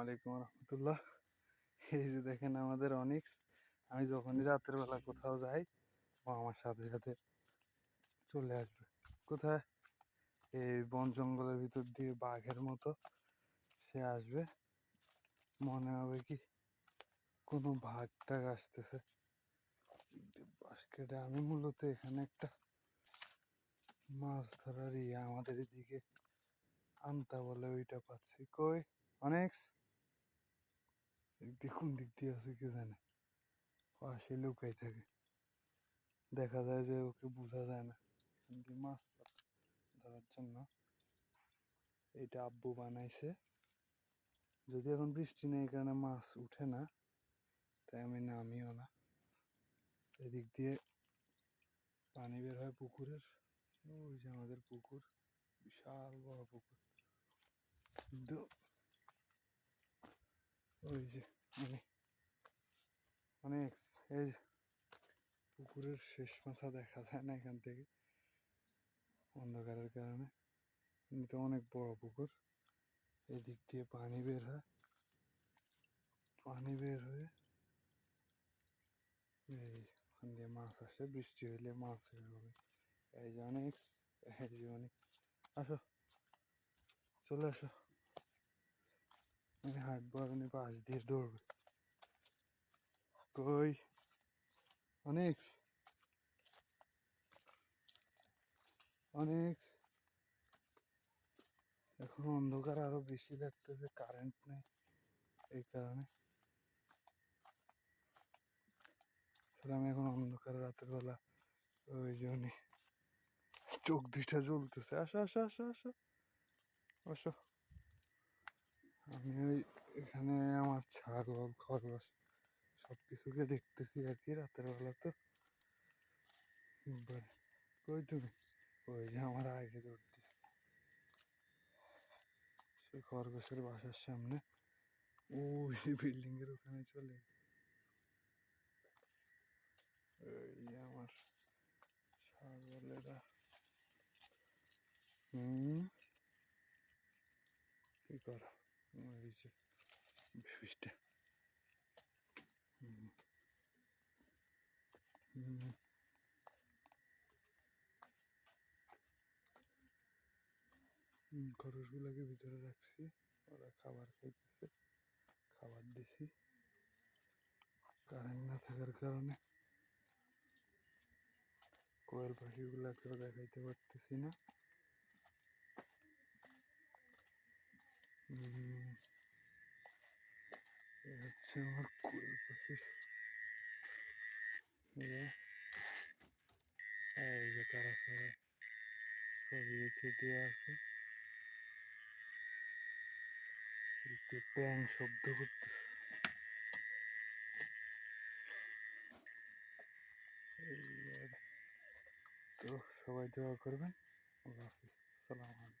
আলাইকুম রহমতুল্লাহ। এই যে দেখেন আমাদের অনেক, আমি যখনই রাতের বেলা কোথাও যাই, ও আমার সাথে সাথে চলে আসবে। কোথায়? এই বন জঙ্গলের ভিতর দিয়ে বাঘের মতো সে আসবে। মনে হবে কি কোনো ভাগ টাগ আসতেছে। বাস্কেটে আমি মূলত এখানে একটা মাছ ধরার ইয়ে আমাদের এদিকে আনতা বলে ওইটা পাচ্ছি। কই? অনেক দেখুন দিক দিয়ে আছে কে জানে। পাশে লুকাই থাকে। দেখা যায় যে ওকে বোঝা যায় না। কিন্তু মাছ ধরার জন্য। এটা আব্বু বানাইছে। যদি এখন বৃষ্টি নেই কারণে মাছ উঠে না। তাই আমি নামিও না। এদিক দিয়ে পানি বের হয় পুকুরের। ওই যে আমাদের পুকুর। বিশাল বড় পুকুর। কিন্তু ওই যে মানে অনেক এই যে পুকুরের শেষ মাথা দেখা যায় না এখান থেকে, অন্ধকারের কারণে। কিন্তু অনেক বড় পুকুর, এদিক দিয়ে পানি বের হয়। পানি বের হয়ে এই ওখান দিয়ে মাছ আসে, বৃষ্টি হলে মাছ হবে। এই যে অনেক, এই যে অনেক। আসো, চলে আসো। আমি হাঁটবো আর পাশ দিয়ে দৌড়বে কই? অনেক অনেক এখন অন্ধকার আরও বেশি লাগতেছে কারেন্ট নেই, এই কারণে। আমি এখন অন্ধকার রাতের বেলা ওই জন্য চোখ দুইটা জ্বলতেছে। আসো আসো আসো আসো। আসো। আমি ওই এখানে আমার ছাগল, খরগোশ সব কিছুকে দেখতেছি আর কি রাতের বেলা তো। কই তুমি? ওই যে আমার আগে দৌড়তেছে সে খরগোশের বাসার সামনে। ওই বিল্ডিং এর ওখানে চলে যে আমার ছাগলেরা। হুম? কি করো? ওই যে বেবিটা খরগোশগুলোকে ভিতরে রাখছি। ওরা খাবার খাইতেছে। খাবার দিছি। কারেন্ট না থাকার কারণে কোয়েল পাখিগুলোকেও দেখাইতে পারতেছি না উম, এই হচ্ছে আমার কোয়েল ইয়ে। এই যে তারা সবাই ছড়িয়ে ছিটিয়ে আছে। ব্যাং শব্দ করতেছে। তো সবাই দোয়া করবেন। আল্লাহ হাফিজ। আসসালামু